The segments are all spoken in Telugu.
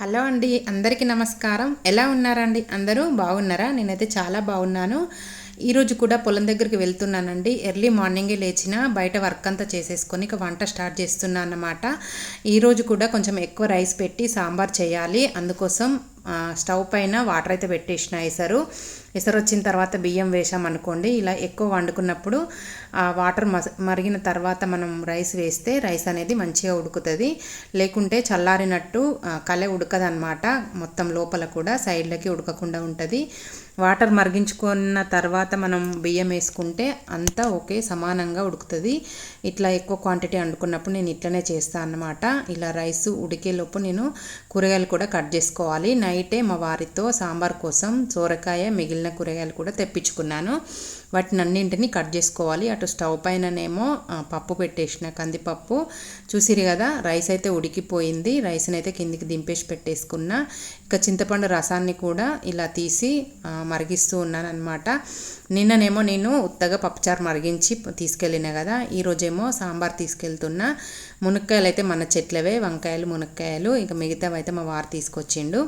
హలో అండి అందరికీ నమస్కారం. ఎలా ఉన్నారండి? అందరూ బాగున్నారా? నేనైతే చాలా బాగున్నాను. ఈరోజు కూడా పొలం దగ్గరికి వెళ్తున్నానండి. ఎర్లీ మార్నింగే లేచిన బయట వర్క్ అంతా చేసేసుకొని ఇక వంట స్టార్ట్ చేస్తున్నాను అన్నమాట. ఈరోజు కూడా కొంచెం ఎక్కువ రైస్ పెట్టి సాంబార్ చేయాలి. అందుకోసం స్టవ్ పైన వాటర్ అయితే పెట్టేసిన వేసారు ఎసరు వచ్చిన తర్వాత బియ్యం వేసాం అనుకోండి. ఇలా ఎక్కువ వండుకున్నప్పుడు ఆ వాటర్ మరిగిన తర్వాత మనం రైస్ వేస్తే రైస్ అనేది మంచిగా ఉడుకుతుంది. లేకుంటే చల్లారినట్టు కలె ఉడకదనమాట మొత్తం లోపల కూడా సైడ్లకి ఉడకకుండా ఉంటుంది. వాటర్ మరిగించుకున్న తర్వాత మనం బియ్యం వేసుకుంటే అంతా ఒకే సమానంగా ఉడుకుతుంది. ఇట్లా ఎక్కువ క్వాంటిటీ వండుకున్నప్పుడు నేను ఇట్లనే చేస్తాను అన్నమాట. ఇలా రైస్ ఉడికేలోపు నేను కూరగాయలు కూడా కట్ చేసుకోవాలి. నైటే మా వారితో సాంబార్ కోసం సోరకాయ మిగిలిన కూరగాయలు కూడా తెప్పించుకున్నాను. వాటిని అన్నింటినీ కట్ చేసుకోవాలి. అటు స్టవ్ పైననేమో పప్పు పెట్టేసిన కందిపప్పు. చూసిరు కదా రైస్ అయితే ఉడికిపోయింది. రైస్ని అయితే కిందికి దింపేసి పెట్టేసుకున్నా. ఇక చింతపండు రసాన్ని కూడా ఇలా తీసి మరిగిస్తూ ఉన్నాను అనమాట నిన్ననేమో నేను ఉత్తగా పప్పుచారు మరిగించి తీసుకెళ్ళిన కదా ఈరోజేమో సాంబార్ తీసుకెళ్తున్నా. మునక్కాయలు అయితే మన చెట్లవే వంకాయలు మునక్కాయలు. ఇంకా మిగతావి అయితే మా వారు తీసుకొచ్చిండు.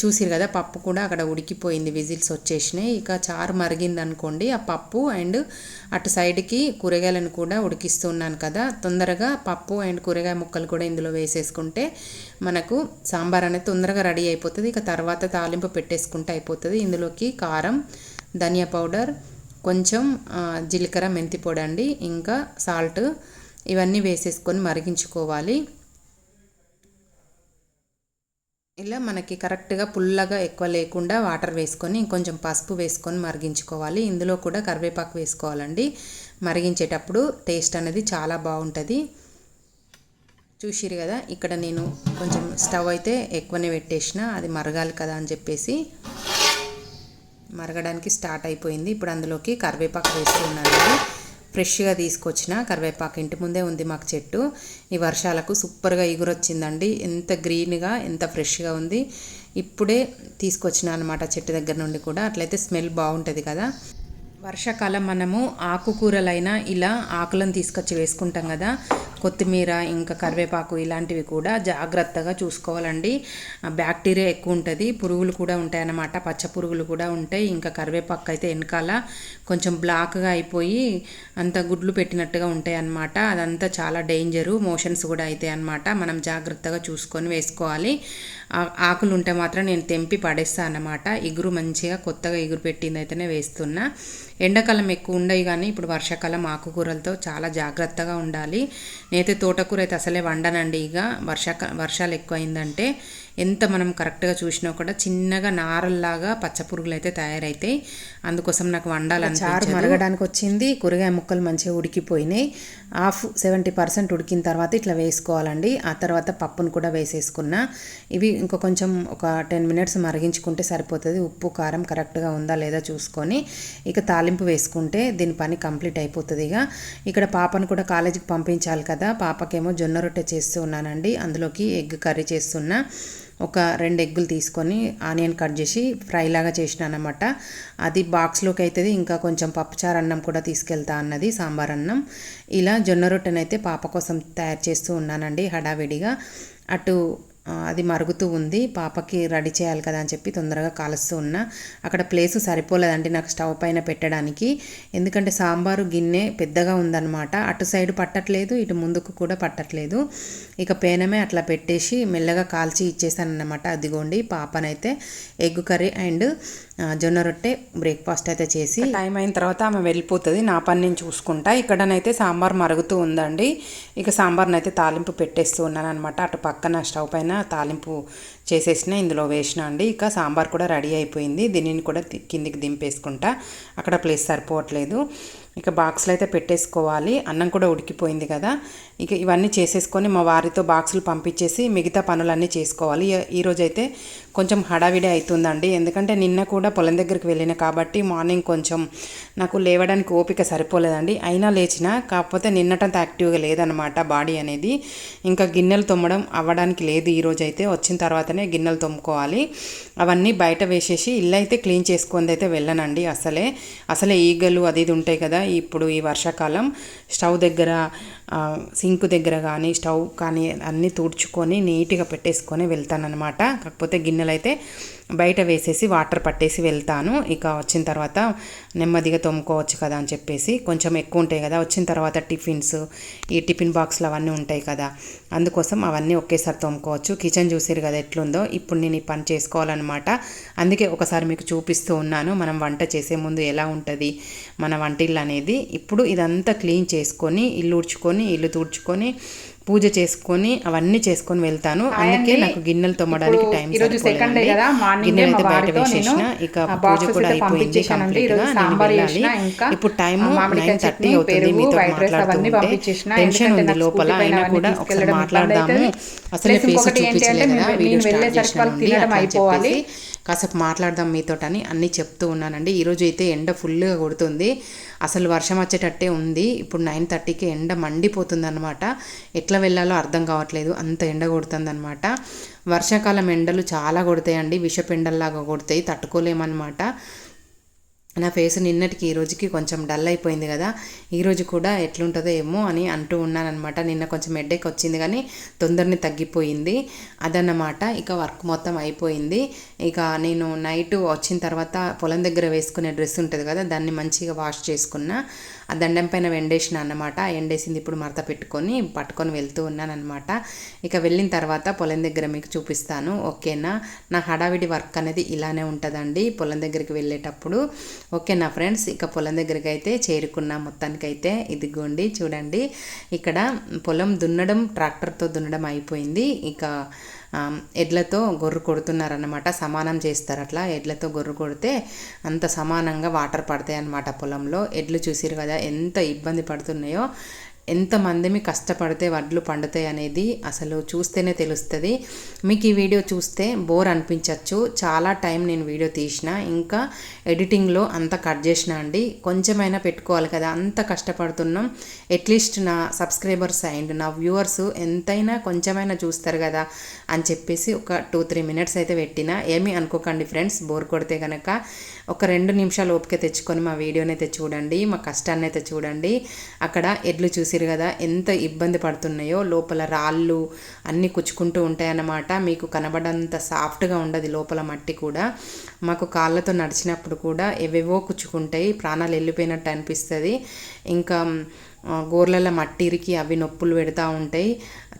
చూసిరు కదా పప్పు కూడా అక్కడ ఉడికిపోయింది విజిల్స్ వచ్చేసినాయి. ఇక చారు మరిగింది అనుకోండి ఆ పప్పు అండ్ అటు సైడ్కి కూరగాయలను కూడా ఉడికిస్తున్నాను కదా. తొందరగా పప్పు అండ్ కూరగాయ ముక్కలు కూడా ఇందులో వేసేసుకుంటే మనకు సాంబార్ అనేది తొందరగా రెడీ అయిపోతుంది. ఇక తర్వాత తాలింపు పెట్టేసుకుంటే అయిపోతుంది. ఇందులోకి కారం ధనియా పౌడర్ కొంచెం జీలకర్ర మెంతి పొడి అండి ఇంకా సాల్ట్ ఇవన్నీ వేసేసుకొని మరిగించుకోవాలి. ఇలా మనకి కరెక్ట్గా పుల్లగా ఎక్కువ లేకుండా వాటర్ వేసుకొని ఇంకొంచెం పసుపు వేసుకొని మరిగించుకోవాలి. ఇందులో కూడా కరివేపాకు వేసుకోవాలండి. మరిగించేటప్పుడు టేస్ట్ అనేది చాలా బాగుంటుంది. చూసిరు కదా ఇక్కడ నేను కొంచెం స్టవ్ అయితే ఎక్కువనే పెట్టేసిన. అది మరగాలి కదా అని చెప్పేసి మరగడానికి స్టార్ట్ అయిపోయింది. ఇప్పుడు అందులోకి కరివేపాకు వేసుకున్నాను ఫ్రెష్గా తీసుకొచ్చిన కరివేపాకు ఇంటి ముందే ఉంది మాకు చెట్టు. ఈ వర్షాలకు సూపర్గా ఎగురొచ్చిందండి. ఎంత గ్రీన్గా ఎంత ఫ్రెష్గా ఉంది. ఇప్పుడే తీసుకొచ్చిన అనమాట చెట్టు దగ్గర నుండి కూడా. అట్లయితే స్మెల్ బాగుంటుంది కదా. వర్షాకాలం మనము ఆకుకూరలైనా ఇలా ఆకులను తీసుకొచ్చి వేసుకుంటాం కదా. కొత్తిమీర ఇంకా కరివేపాకు ఇలాంటివి కూడా జాగ్రత్తగా చూసుకోవాలండి. బ్యాక్టీరియా ఎక్కువ ఉంటుంది పురుగులు కూడా ఉంటాయి అన్నమాట పచ్చ పురుగులు కూడా ఉంటాయి. ఇంకా కరివేపాకు అయితే వెనకాల కొంచెం బ్లాక్గా అయిపోయి అంత గుడ్లు పెట్టినట్టుగా ఉంటాయి అన్నమాట అదంతా చాలా డేంజరు మోషన్స్ కూడా అవుతాయి అన్నమాట. మనం జాగ్రత్తగా చూసుకొని వేసుకోవాలి. ఆ- ఆకులు ఉంటే మాత్రం నేను తెంపి పడేస్తాను అన్నమాట. ఇగురు మంచిగా కొత్తగా ఇగురు పెట్టింది అయితేనే వేస్తున్నా. ఎండాకాలం ఎక్కువ ఉండవు కానీ ఇప్పుడు వర్షాకాలం ఆకుకూరలతో చాలా జాగ్రత్తగా ఉండాలి. నేనైతే తోటకూర అయితే అసలే వండనండి ఇక. వర్షాక వర్షాలు ఎక్కువ అయిందంటే ఎంత మనం కరెక్ట్గా చూసినా కూడా చిన్నగా నారల్లాగా పచ్చ పురుగులు అయితే తయారైతాయి. అందుకోసం నాకు వండాలని చారు మరగడానికి వచ్చింది కూరగాయ ముక్కలు మంచిగా ఉడికిపోయినాయి. హాఫ్ సెవెంటీ పర్సెంట్ ఉడికిన తర్వాత ఇట్లా వేసుకోవాలండి. ఆ తర్వాత పప్పును కూడా వేసేసుకున్నా. ఇవి ఇంకో కొంచెం ఒక టెన్ మినిట్స్ మరిగించుకుంటే సరిపోతుంది. ఉప్పు కారం కరెక్ట్గా ఉందా లేదా చూసుకొని ఇక తాలింపు వేసుకుంటే దీని పని కంప్లీట్ అయిపోతుంది ఇక. ఇక్కడ పాపను కూడా కాలేజీకి పంపించాలి కదా. పాపకేమో జొన్న రొట్టె చేస్తూ ఉన్నానండి. అందులోకి ఎగ్ కర్రీ చేస్తున్నా. ఒక రెండు ఎగ్గులు తీసుకొని ఆనియన్ కట్ చేసి ఫ్రై లాగా అనమాట అది బాక్స్లోకి అవుతుంది ఇంకా కొంచెం పప్పుచారు అన్నం కూడా తీసుకెళ్తా అన్నది సాంబార్ అన్నం. ఇలా జొన్న రొట్టెనైతే పాప కోసం తయారు చేస్తూ ఉన్నానండి హడావిడిగా. అటు అది మరుగుతూ ఉంది. పాపకి రెడీ చేయాలి కదా అని చెప్పి తొందరగా కాలుస్తూ ఉన్నా. అక్కడ ప్లేస్ సరిపోలేదండి నాకు స్టవ్ పైన పెట్టడానికి. ఎందుకంటే సాంబారు గిన్నె పెద్దగా ఉందన్నమాట. అటు సైడ్ పట్టట్లేదు ఇటు ముందుకు కూడా పట్టట్లేదు. ఇక పేనమే అట్లా పెట్టేసి మెల్లగా కాల్చి ఇచ్చేసానన్నమాట. అదిగోండి పాపనైతే ఎగ్ కర్రీ అండ్ జొన్న రొట్టె బ్రేక్ఫాస్ట్ అయితే చేసి టైం అయిన తర్వాత ఆమె వెళ్ళిపోతుంది. నా పని నేను చూసుకుంటా. ఇక్కడనైతే సాంబార్ మరుగుతూ ఉందండి. ఇక సాంబార్ని అయితే తాలింపు పెట్టేస్తూ ఉన్నాను అనమాట అటు పక్కన స్టవ్ పైన తాలింపు చేసేసిన ఇందులో వేసిన అండి. ఇక సాంబార్ కూడా రెడీ అయిపోయింది. దీనిని కూడా కిందికి దింపేసుకుంటా. అక్కడ ప్లేస్ సరిపోవట్లేదు. ఇక బాక్స్లో అయితే పెట్టేసుకోవాలి. అన్నం కూడా ఉడికిపోయింది కదా. ఇక ఇవన్నీ చేసేసుకొని మా వారితో బాక్సులు పంపించేసి మిగతా పనులన్నీ చేసుకోవాలి. ఈరోజు ఈరోజైతే కొంచెం హడావిడి అవుతుందండి ఎందుకంటే నిన్న కూడా పొలం దగ్గరికి వెళ్ళిన కాబట్టి మార్నింగ్ కొంచెం నాకు లేవడానికి ఓపిక సరిపోలేదండి. అయినా లేచిన కాకపోతే నిన్నటంత యాక్టివ్గా లేదనమాట బాడీ అనేది. ఇంకా గిన్నెలు తొమ్మడం అవ్వడానికి లేదు ఈరోజు అయితే వచ్చిన తర్వాతనే గిన్నెలు తొమ్ముకోవాలి అవన్నీ బయట వేసేసి ఇల్లు అయితే క్లీన్ చేసుకుంది అయితే వెళ్ళనండి అసలే. అసలే ఈగలు అది ఇది ఉంటాయి కదా ఇప్పుడు ఈ వర్షాకాలం. స్టవ్ దగ్గర సింక్ దగ్గర కానీ స్టవ్ కానీ అన్నీ తుడుచుకొని నీట్గా పెట్టేసుకొని వెళ్తానన్నమాట. కాకపోతే గిన్నెలు అయితే బయట వేసేసి వాటర్ పట్టేసి వెళ్తాను. ఇక వచ్చిన తర్వాత నెమ్మదిగా తోముకోవచ్చు కదా అని చెప్పేసి కొంచెం ఎక్కువ ఉంటాయి కదా వచ్చిన తర్వాత టిఫిన్స్ ఈ టిఫిన్ బాక్స్లు అవన్నీ ఉంటాయి కదా అందుకోసం అవన్నీ ఒకేసారి తోముకోవచ్చు. కిచెన్ చూసారు కదా ఎట్లుందో ఇప్పుడు నేను ఈ పని చేసుకోవాలన్నమాట. అందుకే ఒకసారి మీకు చూపిస్తూ ఉన్నాను మనం వంట చేసే ముందు ఎలా ఉంటుంది మన వంటిల్లు అనేది. ఇప్పుడు ఇదంతా క్లీన్ చేసుకొని ఇల్లు ఉడ్చుకొని ఇల్లు తుడుచుకొని పూజ చేసుకొని అవన్నీ చేసుకొని వెళ్తాను. అందుకే నాకు గిన్నెలు తోమడానికి టైం ఈరోజు సెకండ్ డే కదా మార్నింగ్ అయితే బయట వేసేసిన ఇక పూజ కూడా అయిపోయింది. కంప్లీట్గా నేను వెళ్ళాలి. ఇప్పుడు టైం నైన్ థర్టీ అవుతుంది మీతో మాట్లాడుతుంటే. టెన్షన్ ఉంది లోపల. అయినా కూడా ఒకసారి మాట్లాడదాము. అసలు ఫేస్ ఇంకొకటి ఏంటి చూపించలే అంటే కదా వీడియో స్టార్ట్ చేసిన అయిపోవాలి. కాసేపు మాట్లాడదాం మీతోటని అన్నీ చెప్తూ ఉన్నానండి. ఈరోజు అయితే ఎండ ఫుల్గా కొడుతుంది. అసలు వర్షం వచ్చేటట్టే ఉంది. ఇప్పుడు నైన్ థర్టీకి ఎండ మండిపోతుంది అనమాట ఎట్లా వెళ్ళాలో అర్థం కావట్లేదు. అంత ఎండ కొడుతుందనమాట వర్షాకాలం ఎండలు చాలా కొడతాయండి. విషపెండల్లాగా కొడతాయి. తట్టుకోలేమన్నమాట. నా ఫేస్ నిన్నటికి ఈ రోజుకి కొంచెం డల్ అయిపోయింది కదా. ఈరోజు కూడా ఎట్లుంటుందో ఏమో అని అంటూ ఉన్నానమాట నిన్న కొంచెం హెడ్ఏక్ వచ్చింది కానీ తొందరని తగ్గిపోయింది. అదన్నమాట. ఇక వర్క్ మొత్తం అయిపోయింది. ఇక నేను నైట్ వచ్చిన తర్వాత పొలం దగ్గర వేసుకునే డ్రెస్ ఉంటుంది కదా దాన్ని మంచిగా వాష్ చేసుకున్న. ఆ దండం పైన ఎండేసిన అన్నమాట. ఎండేసింది ఇప్పుడు మడత పెట్టుకొని పట్టుకొని వెళ్తూ ఉన్నానమాట ఇక వెళ్ళిన తర్వాత పొలం దగ్గర మీకు చూపిస్తాను ఓకేనా నా? హడావిడి వర్క్ అనేది ఇలానే ఉంటుందండి పొలం దగ్గరికి వెళ్ళేటప్పుడు. ఓకేనా ఫ్రెండ్స్ ఇక పొలం దగ్గరికి అయితే చేరుకున్నా మొత్తానికైతే. ఇదిగోండి చూడండి. ఇక్కడ పొలం దున్నడం ట్రాక్టర్తో దున్నడం అయిపోయింది. ఇక ఎడ్లతో గొర్రు కొడుతున్నారనమాట సమానం చేస్తారు అట్లా. ఎడ్లతో గొర్రు కొడితే అంత సమానంగా వాటర్ పడతాయి అన్నమాట పొలంలో. ఎడ్లు చూసిరు కదా ఎంత ఇబ్బంది పడుతున్నాయో. ఎంతమందిమి కష్టపడితే వడ్లు పండుతాయి అనేది అసలు చూస్తేనే తెలుస్తుంది. మీకు ఈ వీడియో చూస్తే బోర్ అనిపించవచ్చు చాలా టైం నేను వీడియో తీసిన ఇంకా ఎడిటింగ్లో అంత కట్ చేసిన అండి. కొంచెమైనా పెట్టుకోవాలి కదా అంత కష్టపడుతున్నాం. అట్లీస్ట్ నా సబ్స్క్రైబర్స్ అండ్ నా వ్యూవర్స్ ఎంతైనా కొంచెమైనా చూస్తారు కదా అని చెప్పేసి ఒక టూ త్రీ మినిట్స్ అయితే పెట్టిన. ఏమీ అనుకోకండి ఫ్రెండ్స్ బోర్ కొడితే కనుక ఒక రెండు నిమిషాలు ఓపిక తెచ్చుకొని మా వీడియోని అయితే చూడండి మా కష్టాన్ని అయితే చూడండి. అక్కడ ఎడ్లు చూసిరు కదా ఎంత ఇబ్బంది పడుతున్నాయో లోపల రాళ్ళు అన్నీ కుచ్చుకుంటూ ఉంటాయన్నమాట. మీకు కనబడంత సాఫ్ట్గా ఉండదు లోపల మట్టి కూడా. మాకు కాళ్ళతో నడిచినప్పుడు కూడా ఎవేవో కుచ్చుకుంటాయి ప్రాణాలు వెళ్ళిపోయినట్టు అనిపిస్తుంది. ఇంకా గోర్లల గోర్లలో అవి నొప్పులు పెడతా ఉంటాయి.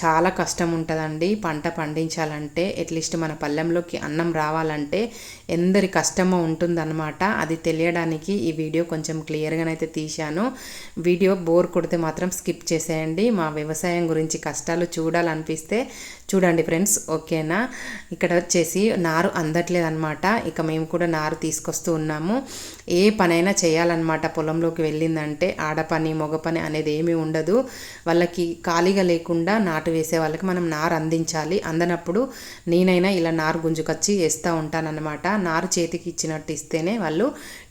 చాలా కష్టం ఉంటుందండి పంట పండించాలంటే. అట్లీస్ట్ మన పల్లెంలోకి అన్నం రావాలంటే ఎందరి కష్టమో ఉంటుందన్నమాట. అది తెలియడానికి ఈ వీడియో కొంచెం క్లియర్గానైతే తీశాను. వీడియో బోర్ కొడితే మాత్రం స్కిప్ చేసేయండి. మా వ్యవసాయం గురించి కష్టాలు చూడాలనిపిస్తే చూడండి ఫ్రెండ్స్ ఓకేనా? ఇక్కడ వచ్చేసి నారు అందట్లేదు అనమాట ఇక మేము కూడా నారు తీసుకొస్తూ ఉన్నాము. ఏ పనైనా చేయాలన్నమాట. పొలంలోకి వెళ్ళిందంటే ఆడపని మగ పని అనేది ఏమీ ఉండదు. వాళ్ళకి ఖాళీగా లేకుండా నాటు వేసే వాళ్ళకి మనం నారు అందించాలి. అందనప్పుడు నేనైనా ఇలా నారు గుంజుకొచ్చి వేస్తూ ఉంటానన్నమాట. నారు చేతికి ఇచ్చినట్టు ఇస్తేనే వాళ్ళు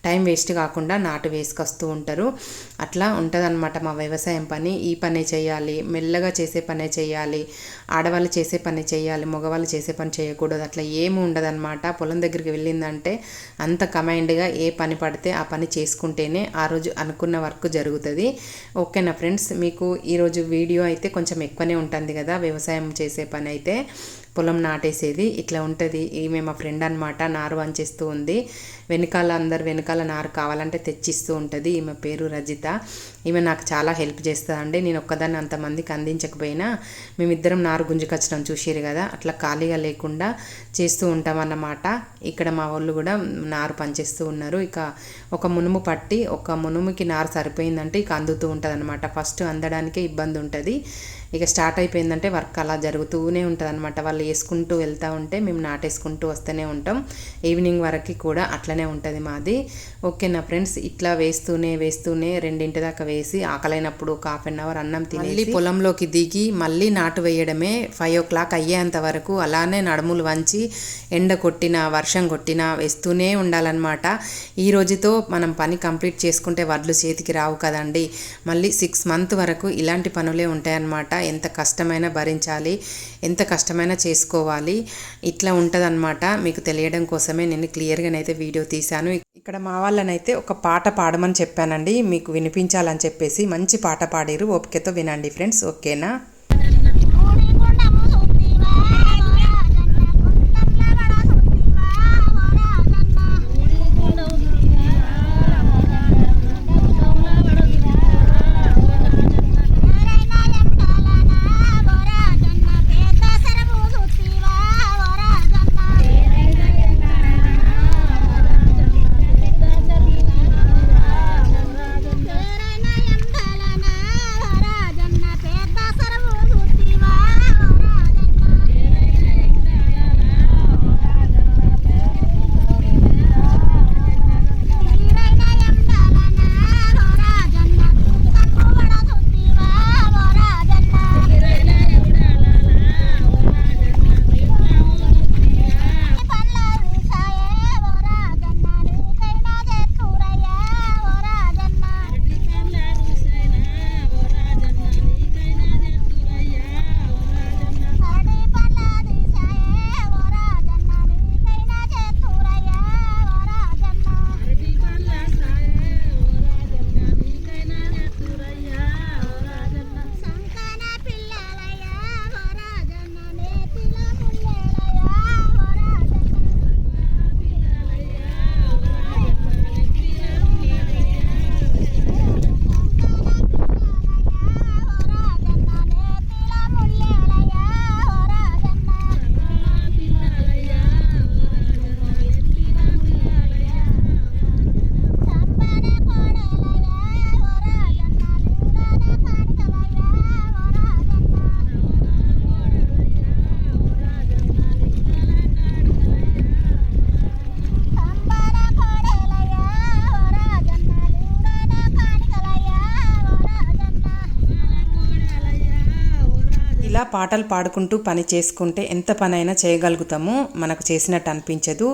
టైం వేస్ట్ కాకుండా నాటు వేసుకొస్తూ ఉంటారు. అట్లా ఉంటుందన్నమాట మా వ్యవసాయం పని. ఈ పనే చేయాలి మెల్లగా చేసే పనే చేయాలి ఆడవాళ్ళు చేసే పని చేయాలి మగవాళ్ళు చేసే పని చేయకూడదు. అట్లా ఏమి ఉండదన్నమాట. పొలం దగ్గరికి వెళ్ళిందంటే అంత కమైండ్గా ఏ పని పడితే ఆ పని చేసుకుంటేనే ఆ రోజు అనుకున్న వర్క్ జరుగుతుంది. ఓకేనా ఫ్రెండ్స్ మీకు ఈరోజు వీడియో అయితే కొంచెం ఎక్కువనే ఉంటుంది కదా వ్యవసాయం చేసే పని అయితే. పొలం నాటేసేది. ఇట్లా ఉంటుంది. ఈమె మా ఫ్రెండ్ అనమాట నారు వంచేస్తూ ఉంది. వెనకాల అందరు వెనకాల నారు కావాలంటే తెచ్చిస్తూ ఉంటుంది. ఈమె పేరు రజిత. ఈమె నాకు చాలా హెల్ప్ చేస్తుందండి. నేను ఒక్కదాన్ని అంతమందికి అందించకపోయినా మేమిద్దరం నారు గుంజుకొచ్చడం చూసిరు కదా. అట్లా ఖాళీగా లేకుండా చేస్తూ ఉంటామన్నమాట. ఇక్కడ మా వాళ్ళు కూడా నారు పనిచేస్తూ ఉన్నారు. ఇక ఒక మునుము పట్టి ఒక మునుముకి నారు సరిపోయిందంటే ఇక అందుతూ ఉంటుంది అనమాట ఫస్ట్ అందడానికే ఇబ్బంది ఉంటుంది ఇక స్టార్ట్ అయిపోయిందంటే వర్క్ అలా జరుగుతూనే ఉంటుంది అనమాట వాళ్ళు వేసుకుంటూ వెళ్తూ ఉంటే మేము నాటేసుకుంటూ వస్తూనే ఉంటాం. ఈవినింగ్ వరకు కూడా అట్లనే ఉంటుంది మాది. ఓకేనా ఫ్రెండ్స్ ఇట్లా వేస్తూనే వేస్తూనే రెండింటి దాకా వేసి ఆకలైనప్పుడు ఒక హాఫ్ అన్ అవర్ అన్నం తినేసి పొలంలోకి దిగి మళ్ళీ నాటు వేయడమే ఫైవ్ ఓ క్లాక్ అయ్యేంత వరకు అలానే నడుములు వంచి ఎండ కొట్టినా వర్షం కొట్టినా వేస్తూనే ఉండాలన్నమాట. ఈ రోజుతో మనం పని కంప్లీట్ చేసుకుంటే వడ్లు చేతికి రావు కదండి. మళ్ళీ సిక్స్ మంత్ వరకు ఇలాంటి పనులే ఉంటాయన్నమాట. ఎంత కష్టమైనా భరించాలి ఎంత కష్టమైనా చేసుకోవాలి. ఇట్లా ఉంటుందన్నమాట. మీకు తెలియడం కోసమే నేను క్లియర్గానైతే వీడియో తీశాను. ఇక్కడ మా వాళ్ళనైతే ఒక పాట పాడమని చెప్పానండి. మీకు వినిపించాలని చెప్పేసి మంచి పాట పాడిరు. ఓపికతో వినండి ఫ్రెండ్స్. ఓకేనా? ఇలా పాటలు పాడుకుంటూ పని చేసుకుంటే ఎంత పనైనా చేయగలుగుతాము. మనకు చేసినట్టు అనిపించదు.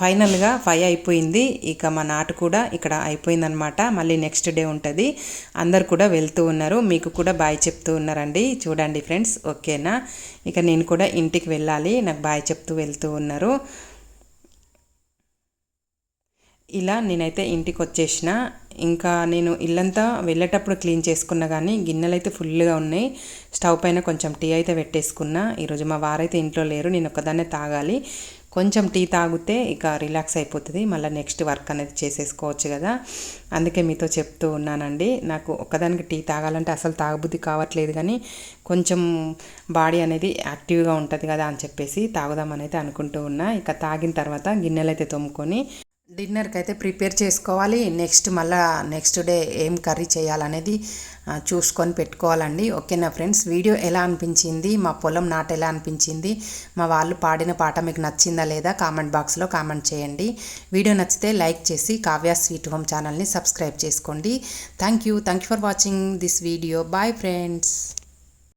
ఫైనల్గా ఫైవ్ అయిపోయింది. ఇక మా నాటు కూడా ఇక్కడ అయిపోయిందనమాట. మళ్ళీ నెక్స్ట్ డే ఉంటుంది. అందరు కూడా వెళ్తూ ఉన్నారు. మీకు కూడా బాయ్ చెప్తూ ఉన్నారండి. చూడండి ఫ్రెండ్స్ ఓకేనా? ఇక నేను కూడా ఇంటికి వెళ్ళాలి. నాకు బాయ్ చెప్తూ వెళ్తూ ఉన్నారు. ఇలా నేనైతే ఇంటికి వచ్చేసిన ఇంకా నేను ఇల్లంతా వెళ్ళేటప్పుడు క్లీన్ చేసుకున్నా కానీ గిన్నెలు అయితే ఫుల్గా ఉన్నాయి. స్టవ్ పైన కొంచెం టీ అయితే పెట్టేసుకున్నా. ఈరోజు మా వారైతే ఇంట్లో లేరు. నేను ఒకదాన్నే తాగాలి. కొంచెం టీ తాగితే ఇక రిలాక్స్ అయిపోతుంది. మళ్ళీ నెక్స్ట్ వర్క్ అనేది చేసేసుకోవచ్చు కదా. అందుకే మీతో చెప్తూ ఉన్నానండి. నాకు ఒక్కదానికి టీ తాగాలంటే అసలు తాగబుద్ధి కావట్లేదు కానీ కొంచెం బాడీ అనేది యాక్టివ్గా ఉంటుంది కదా అని చెప్పేసి తాగుదామని అయితే అనుకుంటూ ఉన్నా. ఇక తాగిన తర్వాత గిన్నెలు అయితే తోముకొని డిన్నర్కి అయితే ప్రిపేర్ చేసుకోవాలి. నెక్స్ట్ మళ్ళా నెక్స్ట్ డే ఏం కర్రీ చేయాలనేది చూసుకొని పెట్టుకోవాలండి. ఓకేనా ఫ్రెండ్స్? వీడియో ఎలా అనిపించింది? మా పొలం నాట ఎలా అనిపించింది? మా వాళ్ళు పాడిన పాట మీకు నచ్చిందా లేదా? కామెంట్ బాక్స్లో కామెంట్ చేయండి. వీడియో నచ్చితే లైక్ చేసి కావ్య స్వీట్ హోమ్ ఛానల్ని సబ్స్క్రైబ్ చేసుకోండి. Thank you thank you for watching this video. Bye friends.